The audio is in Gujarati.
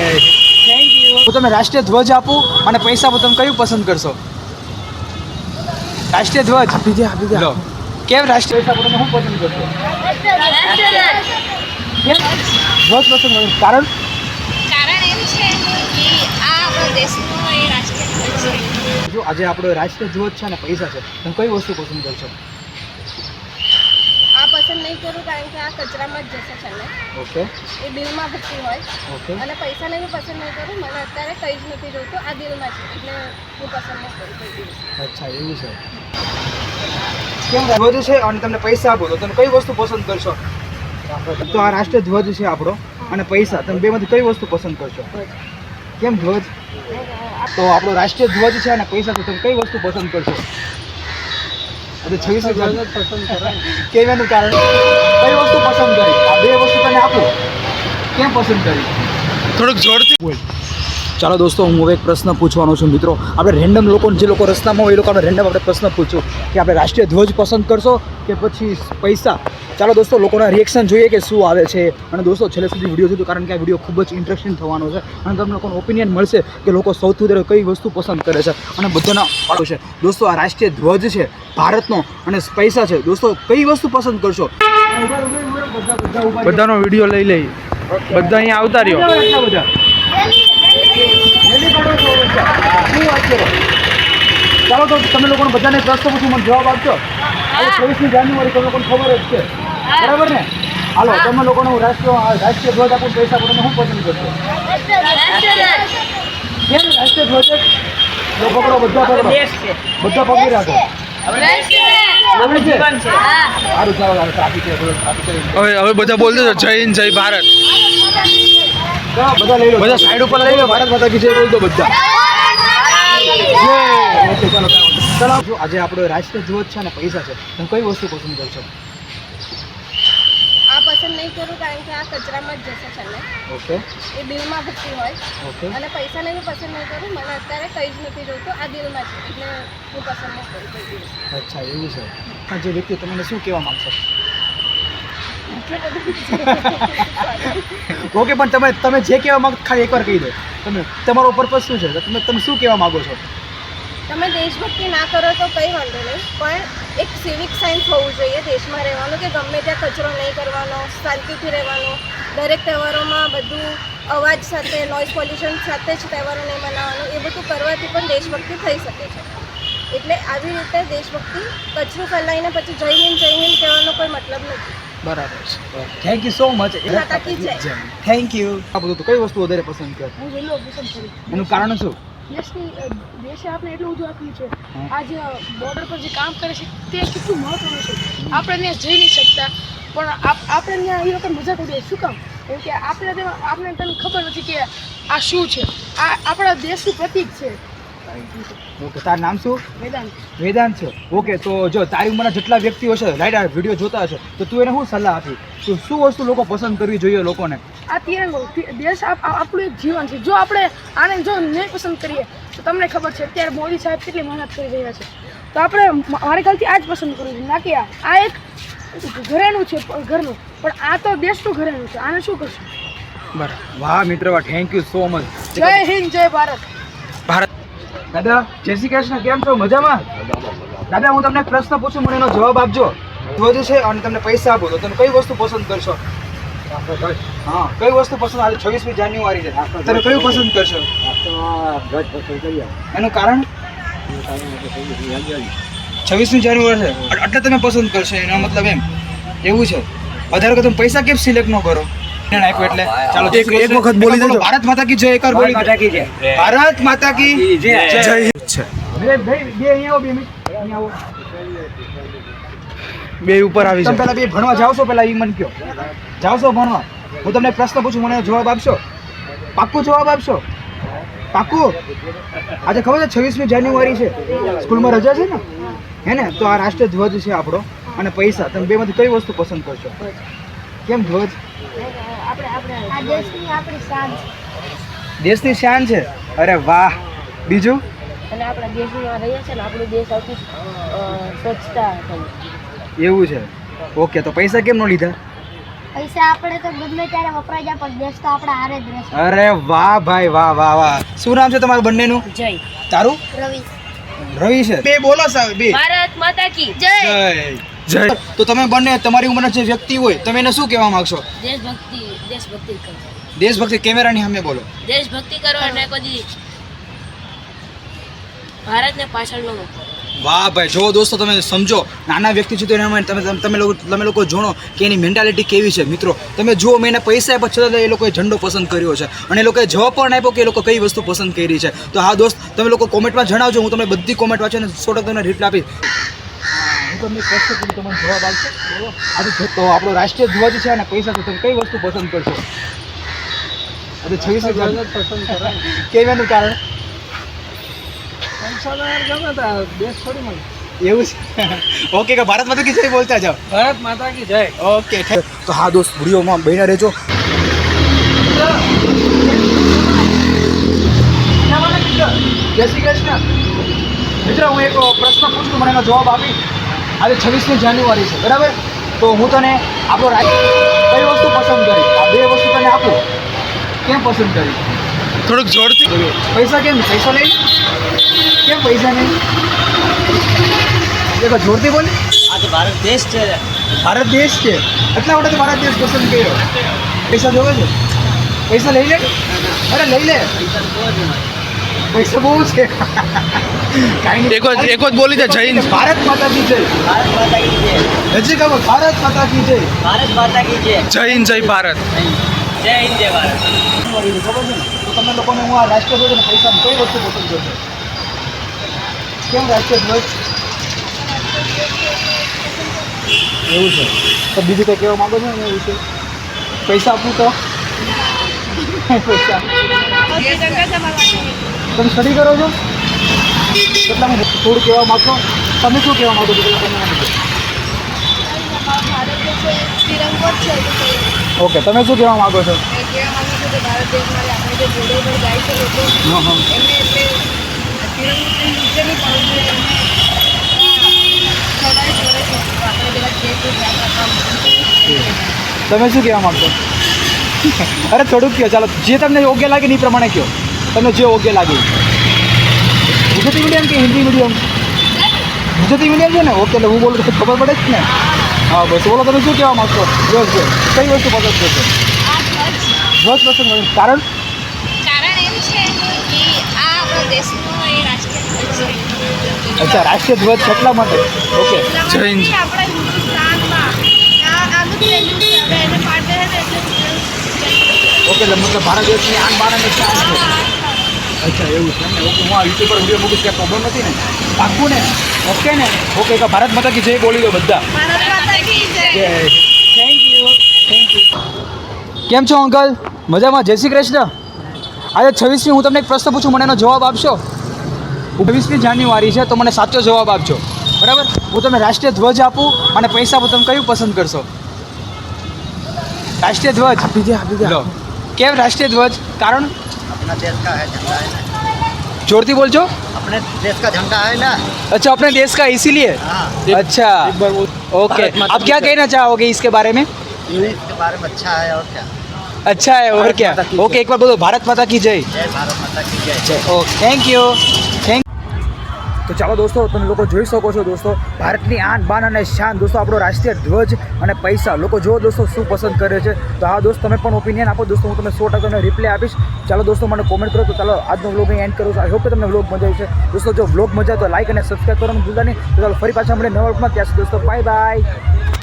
થેન્ક યુ હું તમે રાષ્ટ્રીય ધ્વજ આપું અને પૈસા તમે કયું પસંદ કરશો? રાષ્ટ્રીય ધ્વજ? આપી દે આપી દે. કેમ રાષ્ટ્રીય? પૈસા હું તમે શું પસંદ કરશો? ધ્વજ પસંદ કરો કારણ? કારણ એમ છે કે આ આપણો દેશનો એ રાષ્ટ્રીય ધ્વજ છે. જો આજે આપણો રાષ્ટ્રીય ધ્વજ છે અને પૈસા છે તમે કઈ વસ્તુ પસંદ કરશો? પસંદ નહીં કરું કારણ કે આ કચરામાં જ જશે છે ઓકે. એ બિલમાં ભરતી હોય. ઓકે. અને પૈસાને બી પસંદ નહીં કરું. મને અત્યારે કંઈ જ નથી જોઈતું. આ બિલમાં છે. એટલે હું પસંદ નહીં કરું કોઈ અચ્છા એવું છે. કેમ ધ્વજ છે અને તમને પૈસા આપો તો તમે કઈ વસ્તુ પસંદ કરશો? તો આ રાષ્ટ્ર ધ્વજ છે આપણો અને પૈસા. તમે બેમાંથી કઈ વસ્તુ પસંદ કરશો? કેમ ધ્વજ? તો આપણો રાષ્ટ્રીય ધ્વજ છે અને પૈસા તો તમે કઈ વસ્તુ પસંદ કરશો? એટલે છવ્વીસ એનું કારણ કઈ વસ્તુ પસંદ કરી? આ બે વસ્તુ તને આપો. કેમ પસંદ કરી? થોડુંક જોડતી બોલ. ચાલો દોસ્તો હું હવે એક પ્રશ્ન પૂછવાનો છું મિત્રો. આપણે રેન્ડમ લોકો જે લોકો રસ્તામાં હોય એ લોકો આપણે રેન્ડમ આપણે પ્રશ્ન પૂછું કે આપણે રાષ્ટ્રીય ધ્વજ પસંદ કરશો કે પછી પૈસા? ચાલો દોસ્તો લોકોના રિએક્શન જોઈએ કે શું આવે છે. અને દોસ્તો છેલ્લે સુધી વીડિયો જોજો કારણ કે આ વીડિયો ખૂબ જ ઇન્ટરેસ્ટિંગ થવાનો છે. અને તમને લોકોનો ઓપિનિયન મળશે કે લોકો સૌથી વધારે કઈ વસ્તુ પસંદ કરે છે. અને બધાના ફાળો છે. દોસ્તો આ રાષ્ટ્રીય ધ્વજ છે ભારતનો અને પૈસા છે. દોસ્તો કઈ વસ્તુ પસંદ કરશો? બધાનો વીડિયો લઈ લઈ. બધા અહીંયા આવતા રહ્યો. ચાલો તો તમે લોકોને બધાને પ્રશ્ન પૂછું મને જવાબ આપજો ચોવીસમી જાન્યુઆરી તમે લોકોને ખબર જ છે બરાબર ને હાલો તમે લોકોને હું રાષ્ટ્રીય રાષ્ટ્રીય ધ્વજ આપું પૈસા પણ હું પસંદ કરશો કેમ રાષ્ટ્રીય ધ્વજ જો પકડો બધા પકડો બધા પકડી રાખો હવે બધા બોલતો જય હિન્દ, જય ભારત. બધા લઈ બધા સાઈડ ઉપર લઈ લો. ભારત માતા કી જય બોલ બધા. ઓકે ચાલો. ચાલો જો આજે આપણો રાજકીય ધ્વજ છે અને પૈસા છે. તમે કઈ વસ્તુ પસંદ કરશો આ પસંદ નહીં કરું કારણ કે આ કચરામાં જ જશે છે ને ઓકે. એ બિલમાં ભરતી હોય. ઓકે. અને પૈસાને બી પસંદ નહીં કરું. મને અત્યારે કંઈ જ નથી જોઈતું. આ દિલમાં છે. એટલે હું પસંદ નહીં કરું અચ્છા એવું છે. જે વ્યક્તિ તમને શું કહેવા માંગશો? ઓકે, પણ તમે તમે જે કહેવા માંગો, ખાલી એકવાર કહી દો. તમે, તમારો પર્પઝ શું છે તમે તમે શું કહેવા માંગો છો? તમે દેશભક્તિ ના કરો તો કંઈ વાંધો નહીં, પણ એક સિવિક સાયન્સ હોવું જોઈએ દેશમાં રહેવાનું, કે ગમે ત્યાં કચરો નહીં કરવાનો, શાંતિથી રહેવાનું. દરેક તહેવારોમાં બધું અવાજ સાથે નોઇઝ પોલ્યુશન સાથે જ તહેવારો નહીં મનાવવાનું, એ બધું કરવાથી પણ દેશભક્તિ થઈ શકે છે. એટલે આવી રીતે દેશભક્તિ કચરો ફેલાઈને પછી જય હિન્દ જય હિન્દ કહેવાનો કોઈ મતલબ નથી. બરાબર છે. Thank you so much. Thank you આ બધું તો કઈ વસ્તુ વધારે પસંદ કરે? હું પસંદ કરું. એનું કારણ શું? દેશની દેશે આપણે એટલું બધું આપ્યું છે. આ જે બોર્ડર પર જે કામ કરે છે તે કેટલું મહત્વનું છે? આપણે ત્યાં જઈ નહીં શકતા. પણ આપ- આપણે ત્યાં એ વખત મજા કરીએ શું કામ? કેમ કે આપણે આપણે તને ખબર નથી કે આ શું છે. આ આપણા દેશનું પ્રતીક છે. ઓકે તારું નામ શું? મેદાન વેદાંત છે. ઓકે તો જો તારી ઉંમરના જેટલા વ્યક્તિઓ છે રાઈટ આ વીડિયો જોતા હશે તો તું એને શું સલાહ આપી? તો શું વસ્તુ લોકો પસંદ કરવી જોઈએ લોકોને? આ તિરંગો દેશ આપ- આપણું એક જીવન છે. જો આપણે આને જો નહીં પસંદ કરીએ તો તમને ખબર છે અત્યારે મોદી સાહેબ કેટલી મહેનત કરી રહ્યા છે. તો આપણે મારે ખ્યાલથી આ જ પસંદ કરવું છે. ના કે આ એક ઘરેનું છે ઘરનું. પણ આ તો દેશનું ઘરેનું છે. આને શું કરશું? બરાબર. વાહ મિત્ર થેન્ક યુ સો મચ જય હિન્દ જય ભારત. દાદા, જય શ્રી કૃષ્ણ, કેમ છો? મજામાં? દાદા, હું તમને પ્રશ્ન પૂછું, મને એનો જવાબ આપજો. ધ્વજ છે, અને તમને પૈસા આપો, તો તમે કઈ વસ્તુ પસંદ કરશો? હા, કઈ વસ્તુ પસંદ આજે છવ્વીસમી જાન્યુઆરી છે? તમે કયું પસંદ કરશો? એનું કારણ? છવ્વીસમી જાન્યુઆરી છે. એટલે તમે પસંદ કરશો, એનો મતલબ એમ. એવું છે. વધારે તમે પૈસા કેમ સિલેક્ટ ન કરો? આપ્યું એટલે. ચાલો એક એક વખત બોલી દેજો. ભારત માતા કી જય એકવાર બોલી દો. ભારત માતા કી જય જય. હિન્દ. છે બે ભાઈ બે અહીંયા આવો બે મિનિટ. અહીંયા આવો. બે ઉપર આવી જાવ પહેલા બે ભણવા જાવ છો પેલા ઈ મને કયો જાવ છો ભણવા? હું તમને પ્રશ્ન પૂછું મને જવાબ આપશો? પાક્કું જવાબ આપશો? પાક્કું? આજે ખબર છે છવ્વીસમી જાન્યુઆરી છે. સ્કૂલમાં રજા છે ને? હે ને? તો આ રાષ્ટ્રીય ધ્વજ છે આપણો. અને પૈસા. તમે બેમાંથી કઈ વસ્તુ પસંદ કરશો? કેમ ધ્વજ? દેશની શાન છે? અરે વાહ. બીજું? અને આપણા દેશમાં રહીએ છે ને આપણો દેશ સૌથી સ્વચ્છતા એવું છે. ઓકે તો પૈસા કેમ ન લીધા? પૈસા આપણે તો ગમે ત્યારે વપરાઈ જાય પણ દેશ તો આપણે હારે જ રહેશે. અરે વાહ ભાઈ વાહ વાહ વાહ. શું નામ છે તમારું બંનેનું? જય. તારું? રવિ. રવિ છે. બે બોલો સાહેબ બે. ભારત માતા કી જય. જય. તો તમે બંને તમારી ઉંમરના જે વ્યક્તિ હોય તમે એને શું કહેવા માંગશો? દેશભક્તિ દેશભક્તિ કરો. દેશભક્તિ કેમેરાની સામે બોલો. દેશભક્તિ કરો અને કદી ભારતને પાછળ ન વાહ ભાઈ જો દોસ્તો તમે સમજો નાના વ્યક્તિ છે તો એના માટે તમે તમે- તમે લોકો તમે લોકો જોણો કે એની મેન્ટાલિટી કેવી છે. મિત્રો તમે જુઓ મેં એને પૈસા આપ્યા છતાં એ લોકોએ ઝંડો પસંદ કર્યો છે. અને એ લોકોએ જવાબ પણ આપ્યો કે એ લોકો કઈ વસ્તુ પસંદ કરી છે. તો હા દોસ્ત તમે લોકો કોમેન્ટમાં જણાવજો હું તમને બધી કોમેન્ટ વાંચીને સો ટકા તમને રિપ્લાય આપીશ. હું તમને પૂછું તમને જવાબ આવશે આજે તો આપણો રાષ્ટ્રીય ધ્વજ છે અને પૈસા તો તમે કઈ વસ્તુ પસંદ કરશો? આજે છવ્વીસ પસંદ કરો કેમ એનું કારણ એવું છે? ઓકે કે ભારત માતા કી જય બોલતા જાઓ. ભારત માતા કી જય. ઓકે તો હા દોસ્ત વિડીયોમાં બહીને રહેજો. જય શ્રી કૃષ્ણ. મિત્ર હું એક પ્રશ્ન પૂછું મને એનો જવાબ આપી. આજે છવ્વીસમી જાન્યુઆરી છે બરાબર? તો હું તને આપણો રાજ કઈ વસ્તુ પસંદ કરી? આ બે વસ્તુ તને આપું. કેમ પસંદ કરી? થોડુંક જોડતી પૈસા કેમ પૈસા લઈ કેમ પૈસા નહીં? એક તો બોલી બોલ. આ તો ભારત દેશ છે. ભારત દેશ છે? એટલા માટે તો ભારત દેશ પસંદ કર્યો. પૈસા જોવે છે? પૈસા લઈ લે? અરે લઈ લે. પૈસા બહુ છે એક જ એક જ બોલી દે જય ભારત માતા કી જય ભારત માતા કી જય. હજી કહો ભારત માતા કી જય. ભારત માતા કી જય જય હિન્દ જય ભારત. જય હિન્દ જય ભારત ખબર છે તો તમે લોકોને હું આ રાષ્ટ્રીય ધ્વજ પૈસા કઈ વસ્તુ પસંદ કરશો? કેમ રાષ્ટ્રીય ધ્વજ એવું છે. તો બીજું કંઈ કહેવા માંગો છો ને એવું છે પૈસા આપું તો? પૈસા. તમે સ્ટડી કરો છો કેટલા મને થોડું કહેવા માંગશો તમે શું કહેવા માંગો છો પેલા તમે મને કહો. ભારત દેશ તિરંગો જ છે તો કોઈ ઓકે તમે શું કહેવા માંગો છો એ કહેવા માંગુ છું કે ભારત દેશમાં આપણે જે જોડે ઉપર જાય છે લોકો હા હા એમને એટલે તિરંગો કંઈ નીચે નહીં પડવું જોઈએ એમને સદાય જોડે છે તો આપણે બધા દેશનું ધ્યાન રાખવા તમે શું કહેવા માંગશો અરે થોડુંક કહો ચાલો જે તમને યોગ્ય લાગે ને એ પ્રમાણે કહો તમને જે યોગ્ય લાગે. ગુજરાતી મીડિયમ કે હિન્દી મીડિયમ ગુજરાતી મીડિયમ છે ને? ઓકે એટલે હું બોલું તો ખબર પડે જ ને? હા બસ. બોલો તમે શું કહેવા માગશો? બસ કઈ વસ્તુ પસંદ કરશો બસ પસંદ કારણ? અચ્છા રાષ્ટ્રીય ધ્વજ કેટલા માટે? ઓકે. જય હિન્દ ઓકે મતલબ ભારત દેશની આન બાન અને શાન છે. અચ્છા એવું છે ને? હું આ યુટ્યુબ પર વીડિયો મૂકીશ કે પ્રોબ્લેમ નથી ને? પાક્કું ને? ઓકે ને? ઓકે તો ભારત માતા કી જય બોલી દો બધા. ભારત માતા કી જય. થેન્ક યુ થેન્ક યુ કેમ છો અંકલ? મજામાં? જય શ્રી કૃષ્ણ. આજે છવ્વીસમી હું તમને એક પ્રશ્ન પૂછું મને એનો જવાબ આપશો? છવ્વીસમી જાન્યુઆરી છે તો મને સાચો જવાબ આપજો. બરાબર? હું તમને રાષ્ટ્રીય ધ્વજ આપું અને પૈસા તમે કયું પસંદ કરશો? રાષ્ટ્રીય ધ્વજ. કેમ રાષ્ટ્રીય ધ્વજ? કારણ? अपना देश का है झंडा है ना। जोरती बोल जो? अपने देश का झंडा है ना। अच्छा अपने देश का इसीलिए? हाँ। अच्छा। ओके। आप क्या कहना चाहोगे इसके बारे में? इसके बारे में अच्छा है और क्या। अच्छा है और क्या? ओके एक बार बोलो भारत माता की जय। भारत माता की जय जय। Okay thank you. थैंक તો ચાલો દોસ્તો, તમે લોકો જોઈ શકો છો દોસ્તો, ભારતની આન, બાન અને શાન. દોસ્તો, આપણો રાષ્ટ્રીય ધ્વજ અને પૈસા. લોકો જો દોસ્તો, શું પસંદ કરે છે. તો હા દોસ્તો, તમે પણ ઓપિનિયન આપો. દોસ્તો, હું તમને સો ટકા રિપ્લે આપીશ. ચાલો દોસ્તો, મને કોમેન્ટ કરો. તો ચાલો, આજનો વ્લોગ અહીં એન્ડ કરું છું. આઈ હોપ કે તમને વ્લોગ મજા છે. દોસ્તો, જો વ્લોગ મજા તો લાઈક અને સબસ્ક્રાઈબ કરવાનું ભૂલતા નહીં. તો ચાલો, ફરી પાછા મળે નવા વ્લોગમાં ત્યાં સુધી દોસ્તો બાય બાય